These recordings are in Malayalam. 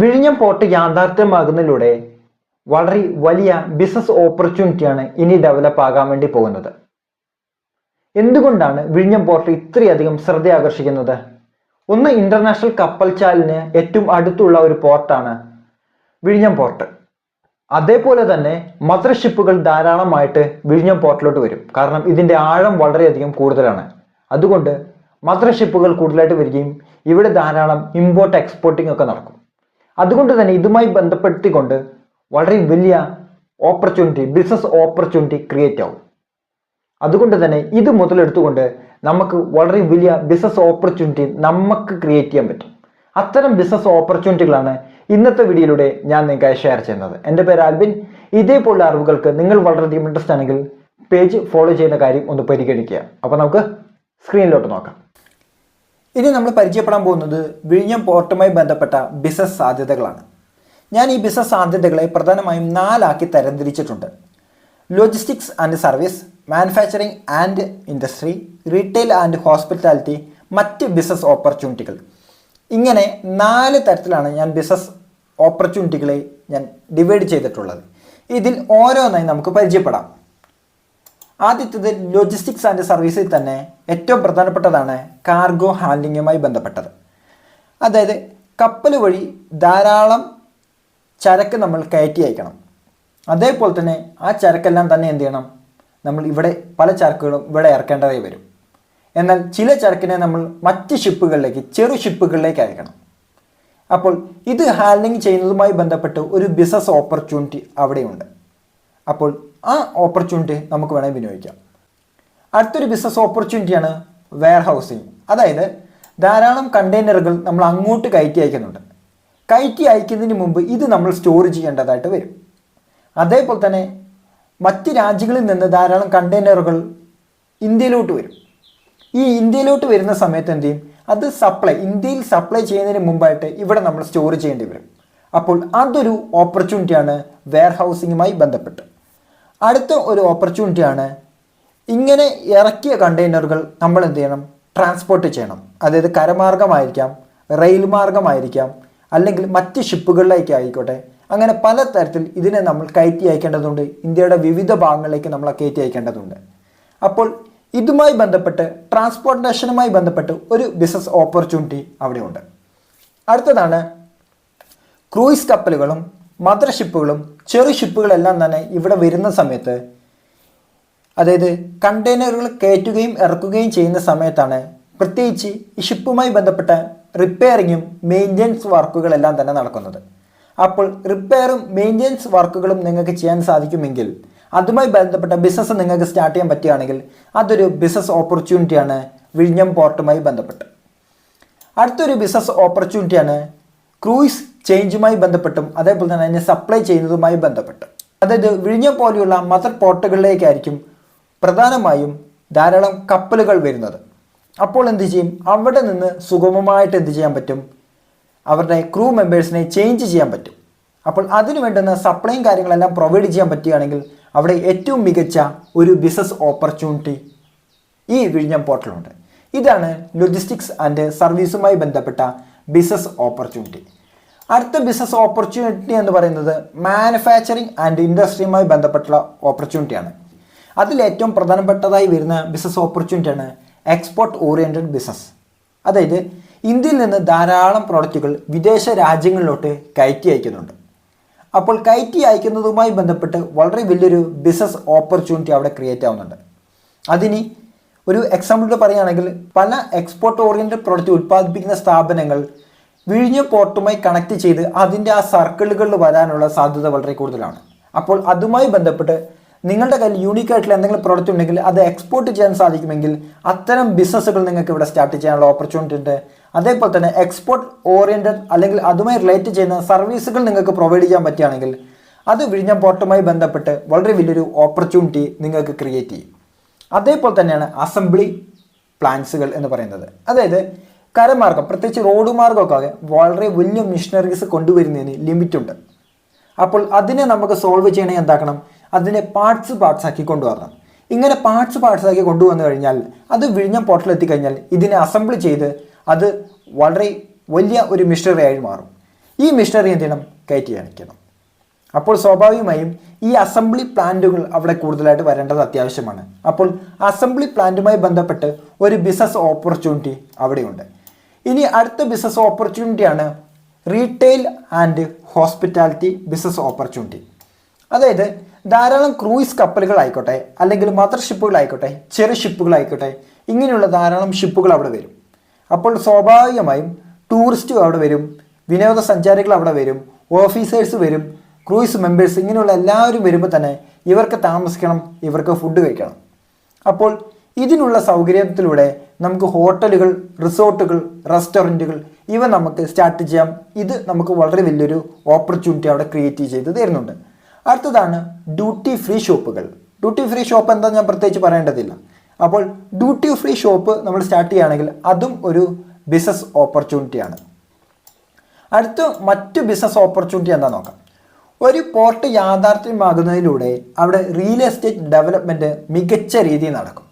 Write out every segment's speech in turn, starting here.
വിഴിഞ്ഞം പോർട്ട് യാഥാർത്ഥ്യമാകുന്നതിലൂടെ വളരെ വലിയ ബിസിനസ് ഓപ്പർച്യൂണിറ്റിയാണ് ഇനി ഡെവലപ്പ് ആകാൻ വേണ്ടി പോകുന്നത്. എന്തുകൊണ്ടാണ് വിഴിഞ്ഞം പോർട്ട് ഇത്രയധികം ശ്രദ്ധ ആകർഷിക്കുന്നത് ഒന്ന് ഇന്റർനാഷണൽ കപ്പൽ ചാലിന് ഏറ്റവും അടുത്തുള്ള ഒരു പോർട്ടാണ് വിഴിഞ്ഞം പോർട്ട്. അതേപോലെ തന്നെ മദർ ഷിപ്പുകൾ ധാരാളമായിട്ട് വിഴിഞ്ഞം പോർട്ടിലോട്ട് വരും. കാരണം ഇതിന്റെ ആഴം വളരെയധികം കൂടുതലാണ്. അതുകൊണ്ട് മദർ ഷിപ്പുകൾ കൂടുതലായിട്ട് വരികയും ഇവിടെ ധാരാളം ഇമ്പോർട്ട് എക്സ്പോർട്ടിംഗ് ഒക്കെ നടക്കും. അതുകൊണ്ട് തന്നെ ഇതുമായി ബന്ധപ്പെടുത്തിക്കൊണ്ട് വളരെ വലിയ ഓപ്പർച്യൂണിറ്റി ബിസിനസ് ഓപ്പർച്യൂണിറ്റി ക്രിയേറ്റ് ആവും. അതുകൊണ്ട് തന്നെ ഇത് മുതലെടുത്തുകൊണ്ട് നമുക്ക് വളരെ വലിയ ബിസിനസ് ഓപ്പർച്യൂണിറ്റി നമുക്ക് ക്രിയേറ്റ് ചെയ്യാൻ പറ്റും. അത്തരം ബിസിനസ് ഓപ്പർച്യൂണിറ്റികളാണ് ഇന്നത്തെ വീഡിയോയിലൂടെ ഞാൻ നിങ്ങൾക്കായി ഷെയർ ചെയ്യുന്നത്. എന്റെ പേര് ആൽബിൻ. ഇതേപോലുള്ള അറിവുകൾക്ക് നിങ്ങൾ വളരെയധികം ഇൻട്രസ്റ്റ് ആണെങ്കിൽ പേജ് ഫോളോ ചെയ്യുന്ന കാര്യം ഒന്ന് പരിഗണിക്കുക. അപ്പോൾ നമുക്ക് സ്ക്രീനിലോട്ട് നോക്കാം. ഇനി നമ്മൾ പരിചയപ്പെടാൻ പോകുന്നത് വിഴിഞ്ഞം പോർട്ടുമായി ബന്ധപ്പെട്ട ബിസിനസ് സാധ്യതകളാണ്. ഞാൻ ഈ ബിസിനസ് സാധ്യതകളെ പ്രധാനമായും നാലാക്കി തരംതിരിച്ചിട്ടുണ്ട്. Logistics and service manufacturing and industry retail and hospitality മറ്റ് ബിസിനസ് ഓപ്പർച്യൂണിറ്റികൾ ഇങ്ങനെ നാല് തരത്തിലാണ് ഞാൻ ബിസിനസ് ഓപ്പർച്യൂണിറ്റികളെ ഞാൻ ഡിവൈഡ് ചെയ്തിട്ടുള്ളത്. ഇതിൽ ഓരോന്നായി നമുക്ക് പരിചയപ്പെടാം. ആദ്യത്തേത് ലോജിസ്റ്റിക്സ് ആൻഡ് സർവീസിൽ തന്നെ ഏറ്റവും പ്രധാനപ്പെട്ടതാണ് കാർഗോ ഹാൻഡിങ്ങുമായി ബന്ധപ്പെട്ടത്. അതായത് കപ്പൽ വഴി ധാരാളം ചരക്ക് നമ്മൾ കയറ്റി അയക്കണം. അതേപോലെ തന്നെ ആ ചരക്കെല്ലാം തന്നെ എന്ത് ചെയ്യണം? നമ്മൾ ഇവിടെ പല ചരക്കുകളും ഇവിടെ ഇറക്കേണ്ടതായി വരും. എന്നാൽ ചില ചരക്കിനെ നമ്മൾ മറ്റ് ഷിപ്പുകളിലേക്ക് ചെറു ഷിപ്പുകളിലേക്ക് അയക്കണം. അപ്പോൾ ഇത് ഹാൻഡ്ലിംഗ് ചെയ്യുന്നതുമായി ബന്ധപ്പെട്ട് ഒരു ബിസിനസ് ഓപ്പർച്യൂണിറ്റി അവിടെയുണ്ട്. അപ്പോൾ ആ ഓപ്പർച്യൂണിറ്റി നമുക്ക് വേണമെങ്കിൽ വിനിയോഗിക്കാം. അടുത്തൊരു ബിസിനസ് ഓപ്പർച്യൂണിറ്റിയാണ് വെയർ ഹൗസിങ് അതായത് ധാരാളം കണ്ടെയ്നറുകൾ നമ്മൾ അങ്ങോട്ട് കയറ്റി അയക്കുന്നുണ്ട്. കയറ്റി അയക്കുന്നതിന് മുമ്പ് ഇത് നമ്മൾ സ്റ്റോർ ചെയ്യേണ്ടതായിട്ട് വരും. അതേപോലെ തന്നെ മറ്റ് രാജ്യങ്ങളിൽ നിന്ന് ധാരാളം കണ്ടെയ്നറുകൾ ഇന്ത്യയിലോട്ട് വരും. ഈ ഇന്ത്യയിലോട്ട് വരുന്ന സമയത്ത് എന്ത് ചെയ്യും? അത് സപ്ലൈ ഇന്ത്യയിൽ സപ്ലൈ ചെയ്യുന്നതിന് മുമ്പായിട്ട് ഇവിടെ നമ്മൾ സ്റ്റോർ ചെയ്യേണ്ടി വരും. അപ്പോൾ അതൊരു ഓപ്പർച്യൂണിറ്റിയാണ് വെയർ ഹൗസിങ്ങുമായി ബന്ധപ്പെട്ട്. അടുത്ത ഒരു ഓപ്പർച്യൂണിറ്റിയാണ് ഇങ്ങനെ ഇറക്കിയ കണ്ടെയ്നറുകൾ നമ്മൾ എന്ത് ചെയ്യണം? ട്രാൻസ്പോർട്ട് ചെയ്യണം. അതായത് കരമാർഗമായിരിക്കാം റെയിൽ മാർഗമായിരിക്കാം അല്ലെങ്കിൽ മറ്റ് ഷിപ്പുകളിലേക്ക് ആയിക്കോട്ടെ. അങ്ങനെ പല തരത്തിൽ ഇതിനെ നമ്മൾ കയറ്റി അയക്കേണ്ടതുണ്ട്. ഇന്ത്യയുടെ വിവിധ ഭാഗങ്ങളിലേക്ക് നമ്മൾ കയറ്റി അയക്കേണ്ടതുണ്ട്. അപ്പോൾ ഇതുമായി ബന്ധപ്പെട്ട് ട്രാൻസ്പോർട്ടേഷനുമായി ബന്ധപ്പെട്ട് ഒരു ബിസിനസ് ഓപ്പർച്യൂണിറ്റി അവിടെയുണ്ട്. അടുത്തതാണ് ക്രൂയിസ് കപ്പലുകളും മദർ ഷിപ്പുകളും ചെറു ഷിപ്പുകളെല്ലാം തന്നെ ഇവിടെ വരുന്ന സമയത്ത് അതായത് കണ്ടെയ്നറുകൾ കയറ്റുകയും ഇറക്കുകയും ചെയ്യുന്ന സമയത്താണ് പ്രത്യേകിച്ച് ഈ ഷിപ്പുമായി ബന്ധപ്പെട്ട റിപ്പയറിങ്ങും മെയിന്റെനൻസ് വർക്കുകളെല്ലാം തന്നെ നടക്കുന്നത്. അപ്പോൾ റിപ്പയറും മെയിന്റെനൻസ് വർക്കുകളും നിങ്ങൾക്ക് ചെയ്യാൻ സാധിക്കുമെങ്കിൽ അതുമായി ബന്ധപ്പെട്ട ബിസിനസ് നിങ്ങൾക്ക് സ്റ്റാർട്ട് ചെയ്യാൻ പറ്റുകയാണെങ്കിൽ അതൊരു ബിസിനസ് ഓപ്പർച്യൂണിറ്റിയാണ് വിഴിഞ്ഞം പോർട്ടുമായി ബന്ധപ്പെട്ട്. അടുത്തൊരു ബിസിനസ് ഓപ്പർച്യൂണിറ്റിയാണ് ക്രൂയിസ് ചേഞ്ചുമായി ബന്ധപ്പെട്ടും അതേപോലെ തന്നെ അതിനെ സപ്ലൈ ചെയ്യുന്നതുമായി ബന്ധപ്പെട്ട്. അതായത് വിഴിഞ്ഞ പോലെയുള്ള മദർ പോർട്ടുകളിലേക്കായിരിക്കും പ്രധാനമായും ധാരാളം കപ്പലുകൾ വരുന്നത്. അപ്പോൾ എന്ത് ചെയ്യും? അവിടെ നിന്ന് സുഗമമായിട്ട് എന്ത് ചെയ്യാൻ പറ്റും? അവരുടെ ക്രൂ മെമ്പേഴ്സിനെ ചേഞ്ച് ചെയ്യാൻ പറ്റും. അപ്പോൾ അതിനു വേണ്ടുന്ന സപ്ലൈയും കാര്യങ്ങളെല്ലാം പ്രൊവൈഡ് ചെയ്യാൻ പറ്റുകയാണെങ്കിൽ അവിടെ ഏറ്റവും മികച്ച ഒരു ബിസിനസ് ഓപ്പർച്യൂണിറ്റി ഈ വിഴിഞ്ഞം പോർട്ടലുണ്ട്. ഇതാണ് ലോജിസ്റ്റിക്സ് ആൻഡ് സർവീസുമായി ബന്ധപ്പെട്ട ബിസിനസ് ഓപ്പർച്യൂണിറ്റി അടുത്ത ബിസിനസ് ഓപ്പർച്യൂണിറ്റി എന്ന് പറയുന്നത് മാനുഫാക്ചറിങ് ആൻഡ് ഇൻഡസ്ട്രിയുമായി ബന്ധപ്പെട്ടുള്ള ഓപ്പർച്യൂണിറ്റിയാണ് അതിൽ ഏറ്റവും പ്രധാനപ്പെട്ടതായി വരുന്ന ബിസിനസ് ഓപ്പർച്യൂണിറ്റിയാണ് എക്സ്പോർട്ട് ഓറിയന്റഡ് ബിസിനസ് അതായത് ഇന്ത്യയിൽ നിന്ന് ധാരാളം പ്രോഡക്റ്റുകൾ വിദേശ രാജ്യങ്ങളിലോട്ട് കയറ്റി അയക്കുന്നുണ്ട്. അപ്പോൾ കയറ്റി അയക്കുന്നതുമായി ബന്ധപ്പെട്ട് വളരെ വലിയൊരു ബിസിനസ് ഓപ്പർച്യൂണിറ്റി അവിടെ ക്രിയേറ്റ് ആവുന്നുണ്ട്. അതിനി ഒരു എക്സാമ്പിൾ പറയുകയാണെങ്കിൽ പല എക്സ്പോർട്ട് ഓറിയന്റഡ് പ്രോഡക്റ്റ് ഉൽപ്പാദിപ്പിക്കുന്ന സ്ഥാപനങ്ങൾ വിഴിഞ്ഞ പോർട്ടുമായി കണക്ട് ചെയ്ത് അതിന്റെ ആ സർക്കിളുകളിൽ വരാനുള്ള സാധ്യത വളരെ കൂടുതലാണ്. അപ്പോൾ അതുമായി ബന്ധപ്പെട്ട് നിങ്ങളുടെ കയ്യിൽ യൂണീക്ക് ആയിട്ടുള്ള എന്തെങ്കിലും പ്രോഡക്റ്റ് ഉണ്ടെങ്കിൽ അത് എക്സ്പോർട്ട് ചെയ്യാൻ സാധിക്കുമെങ്കിൽ അത്തരം ബിസിനസ്സുകൾ നിങ്ങൾക്ക് ഇവിടെ സ്റ്റാർട്ട് ചെയ്യാനുള്ള ഓപ്പർച്യൂണിറ്റി ഉണ്ട്. അതേപോലെ തന്നെ എക്സ്പോർട്ട് ഓറിയന്റഡ് അല്ലെങ്കിൽ അതുമായി റിലേറ്റ് ചെയ്യുന്ന സർവീസുകൾ നിങ്ങൾക്ക് പ്രൊവൈഡ് ചെയ്യാൻ പറ്റുകയാണെങ്കിൽ അത് വിഴിഞ്ഞ പോർട്ടുമായി ബന്ധപ്പെട്ട് വളരെ വലിയൊരു ഓപ്പർച്യൂണിറ്റി നിങ്ങൾക്ക് ക്രിയേറ്റ് ചെയ്യും. അതേപോലെ തന്നെയാണ് അസംബ്ലി പ്ലാൻസുകൾ എന്ന് പറയുന്നത്. അതായത് കരമാർഗം പ്രത്യേകിച്ച് റോഡ് മാർഗമൊക്കെ വളരെ വലിയ മിഷനറീസ് കൊണ്ടുവരുന്നതിന് ലിമിറ്റുണ്ട് അപ്പോൾ അതിനെ നമുക്ക് സോൾവ് ചെയ്യണമെങ്കിൽ എന്താക്കണം? അതിനെ പാർട്സ് പാർട്സ് ആക്കി കൊണ്ടുവരണം. ഇങ്ങനെ പാർട്സ് പാർട്സ് ആക്കി കൊണ്ടുവന്നു കഴിഞ്ഞാൽ അത് വിഴിഞ്ഞ പോർട്ടൽ എത്തിക്കഴിഞ്ഞാൽ ഇതിനെ അസംബിൾ ചെയ്ത് അത് വളരെ വലിയ ഒരു മിഷനറി ആയി മാറും. ഈ മിഷനറി എന്ത് ചെയ്യണം? കയറ്റി അണിക്കണം അപ്പോൾ സ്വാഭാവികമായും ഈ അസംബ്ലി പ്ലാന്റുകൾ അവിടെ കൂടുതലായിട്ട് വരേണ്ടത് അത്യാവശ്യമാണ്. അപ്പോൾ അസംബ്ലി പ്ലാന്റുമായി ബന്ധപ്പെട്ട് ഒരു ബിസിനസ് ഓപ്പർച്യൂണിറ്റി അവിടെയുണ്ട്. ഇനി അടുത്ത business ഓപ്പർച്യൂണിറ്റിയാണ് retail and hospitality business opportunity അതായത് ധാരാളം ക്രൂയിസ് കപ്പലുകൾ ആയിക്കോട്ടെ അല്ലെങ്കിൽ മദർ ഷിപ്പുകൾ ആയിക്കോട്ടെ ചെറു ഷിപ്പുകൾ ആയിക്കോട്ടെ ഇങ്ങനെയുള്ള ധാരാളം ഷിപ്പുകൾ അവിടെ വരും. അപ്പോൾ സ്വാഭാവികമായും ടൂറിസ്റ്റുകൾ അവിടെ വരും വിനോദസഞ്ചാരികൾ അവിടെ വരും ഓഫീസേഴ്സ് വരും ക്രൂയിസ് മെമ്പേഴ്സ് ഇങ്ങനെയുള്ള എല്ലാവരും വരുമ്പോൾ തന്നെ ഇവർക്ക് താമസിക്കണം ഇവർക്ക് ഫുഡ് കഴിക്കണം. അപ്പോൾ ഇതിനുള്ള സൗകര്യത്തിലൂടെ നമുക്ക് ഹോട്ടലുകൾ റിസോർട്ടുകൾ റെസ്റ്റോറന്റുകൾ ഇവ നമുക്ക് സ്റ്റാർട്ട് ചെയ്യാം. ഇത് നമുക്ക് വളരെ വലിയൊരു ഓപ്പർച്യൂണിറ്റി അവിടെ ക്രിയേറ്റ് ചെയ്ത് തരുന്നുണ്ട്. അടുത്തതാണ് ഡ്യൂട്ടി ഫ്രീ ഷോപ്പുകൾ ഡ്യൂട്ടി ഫ്രീ ഷോപ്പ് എന്താ ഞാൻ പ്രത്യേകിച്ച് പറയേണ്ടതില്ല. അപ്പോൾ ഡ്യൂട്ടി ഫ്രീ ഷോപ്പ് നമ്മൾ സ്റ്റാർട്ട് ചെയ്യുകയാണെങ്കിൽ അതും ഒരു ബിസിനസ് ഓപ്പർച്യൂണിറ്റിയാണ് അടുത്ത മറ്റു ബിസിനസ് ഓപ്പർച്യൂണിറ്റി എന്താ നോക്കാം. ഒരു പോർട്ട് യാഥാർത്ഥ്യമാകുന്നതിലൂടെ അവിടെ റിയൽ എസ്റ്റേറ്റ് ഡെവലപ്മെന്റ് മികച്ച രീതിയിൽ നടക്കും.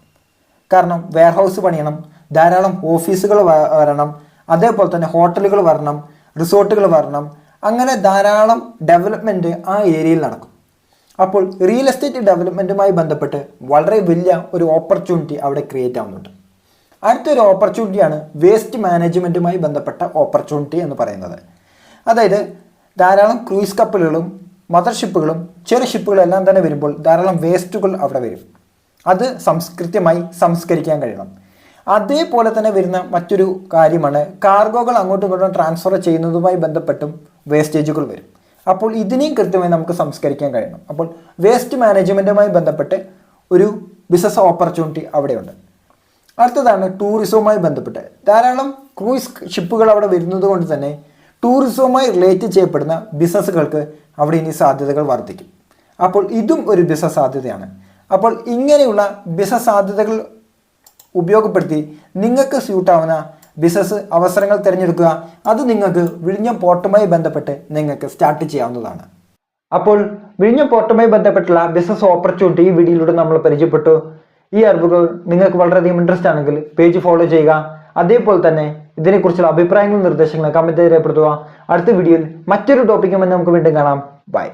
കാരണം വെയർഹൗസ് പണിയണം ധാരാളം ഓഫീസുകൾ വരണം അതേപോലെ തന്നെ ഹോട്ടലുകൾ വരണം റിസോർട്ടുകൾ വരണം അങ്ങനെ ധാരാളം ഡെവലപ്മെന്റ് ആ ഏരിയയിൽ നടക്കും. അപ്പോൾ റിയൽ എസ്റ്റേറ്റ് ഡെവലപ്മെന്റുമായി ബന്ധപ്പെട്ട് വളരെ വലിയ ഒരു ഓപ്പർച്യൂണിറ്റി അവിടെ ക്രിയേറ്റ് ആവുന്നുണ്ട്. അടുത്തൊരു ഓപ്പർച്യൂണിറ്റിയാണ് വേസ്റ്റ് മാനേജ്മെന്റുമായി ബന്ധപ്പെട്ട ഓപ്പർച്യൂണിറ്റി എന്ന് പറയുന്നത്. അതായത് ധാരാളം ക്രൂയിസ് കപ്പലുകളും മദർഷിപ്പുകളും ചെറു ഷിപ്പുകളും എല്ലാം തന്നെ വരുമ്പോൾ ധാരാളം വേസ്റ്റുകൾ അവിടെ വരും. അത് സംസ്കൃത്യമായി സംസ്കരിക്കാൻ കഴിയണം. അതേപോലെ തന്നെ വരുന്ന മറ്റൊരു കാര്യമാണ് കാർഗോകൾ അങ്ങോട്ടും ഇങ്ങോട്ടും ട്രാൻസ്ഫർ ചെയ്യുന്നതുമായി ബന്ധപ്പെട്ടും വേസ്റ്റേജുകൾ വരും. അപ്പോൾ ഇതിനെയും കൃത്യമായി നമുക്ക് സംസ്കരിക്കാൻ കഴിയണം. അപ്പോൾ വേസ്റ്റ് മാനേജ്മെന്റുമായി ബന്ധപ്പെട്ട് ഒരു ബിസിനസ് ഓപ്പർച്യൂണിറ്റി അവിടെയുണ്ട്. അടുത്തതാണ് ടൂറിസവുമായി ബന്ധപ്പെട്ട്. ധാരാളം ക്രൂയിസ് ഷിപ്പുകൾ അവിടെ വരുന്നത് കൊണ്ട് തന്നെ ടൂറിസവുമായി റിലേറ്റ് ചെയ്യപ്പെടുന്ന ബിസിനസ്സുകൾക്ക് അവിടെ ഇനി സാധ്യതകൾ വർദ്ധിക്കും. അപ്പോൾ ഇതും ഒരു ബിസിനസ് സാധ്യതയാണ്. അപ്പോൾ ഇങ്ങനെയുള്ള ബിസിനസ് സാധ്യതകൾ ഉപയോഗപ്പെടുത്തി നിങ്ങൾക്ക് സ്യൂട്ടാവുന്ന ബിസിനസ് അവസരങ്ങൾ തിരഞ്ഞെടുക്കുക. അത് നിങ്ങൾക്ക് വിഴിഞ്ഞം പോർട്ടുമായി ബന്ധപ്പെട്ട് നിങ്ങൾക്ക് സ്റ്റാർട്ട് ചെയ്യാവുന്നതാണ്. അപ്പോൾ വിഴിഞ്ഞം പോർട്ടുമായി ബന്ധപ്പെട്ടുള്ള ബിസിനസ് ഓപ്പർച്യൂണിറ്റി ഈ വീഡിയോയിലൂടെ നമ്മൾ പരിചയപ്പെട്ടു. ഈ അറിവുകൾ നിങ്ങൾക്ക് വളരെയധികം ഇൻട്രസ്റ്റ് ആണെങ്കിൽ പേജ് ഫോളോ ചെയ്യുക. അതേപോലെ തന്നെ ഇതിനെക്കുറിച്ചുള്ള അഭിപ്രായങ്ങളും നിർദ്ദേശങ്ങളും കമന്റ് രേഖപ്പെടുത്തുക. അടുത്ത വീഡിയോയിൽ മറ്റൊരു ടോപ്പിക്കുമെന്ന് നമുക്ക് വീണ്ടും കാണാം. ബൈ